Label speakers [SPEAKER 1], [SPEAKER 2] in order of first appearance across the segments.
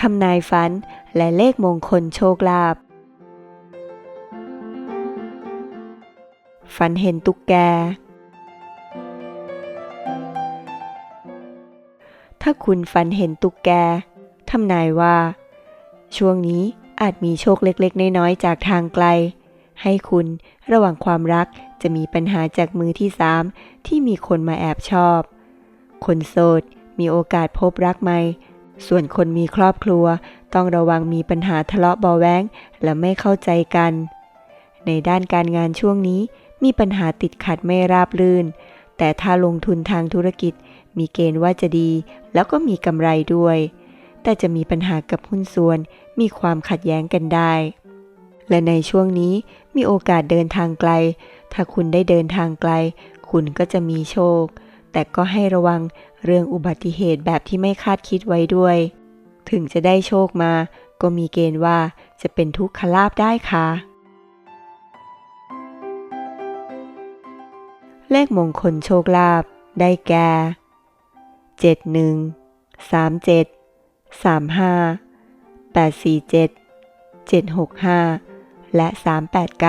[SPEAKER 1] ทำนายฝัน และเลขมงคลโชคลาภ ฝันเห็นตุ๊กแก ถ้าคุณฝันเห็นตุ๊กแก ทำนายว่า ช่วงนี้อาจมีโชคเล็กๆ น้อยๆ จากทางไกล ให้คุณระหว่างความรักจะมีปัญหาจากมือที่สามที่มีคนมาแอบชอบ คนโสดมีโอกาสพบรักใหม่ ส่วนคนมีครอบครัวต้องระวังมีปัญหาทะเลาะเบาะแว้งและไม่เข้าใจกัน ในด้านการงานช่วงนี้มีปัญหาติดขัดไม่ราบรื่น แต่ถ้าลงทุนทางธุรกิจมีเกณฑ์ว่าจะดี แล้วก็มีกำไรด้วย แต่จะมีปัญหากับหุ้นส่วน มีความขัดแย้งกันได้ และในช่วงนี้มีโอกาสเดินทางไกล ถ้าคุณได้เดินทางไกล คุณก็จะมีโชค แต่ก็ให้ระวังเรื่องอุบัติเหตุแบบที่ไม่คาดคิดไว้ด้วย ถึงจะได้โชคมา ก็มีเกณฑ์ว่าจะเป็นทุกขลาภได้ค่ะ เลขมงคลโชคลาภได้แก่71 37 35 847 765และ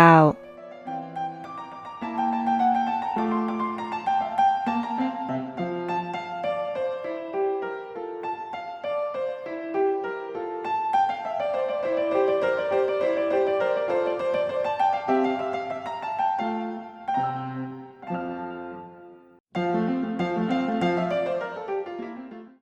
[SPEAKER 1] 389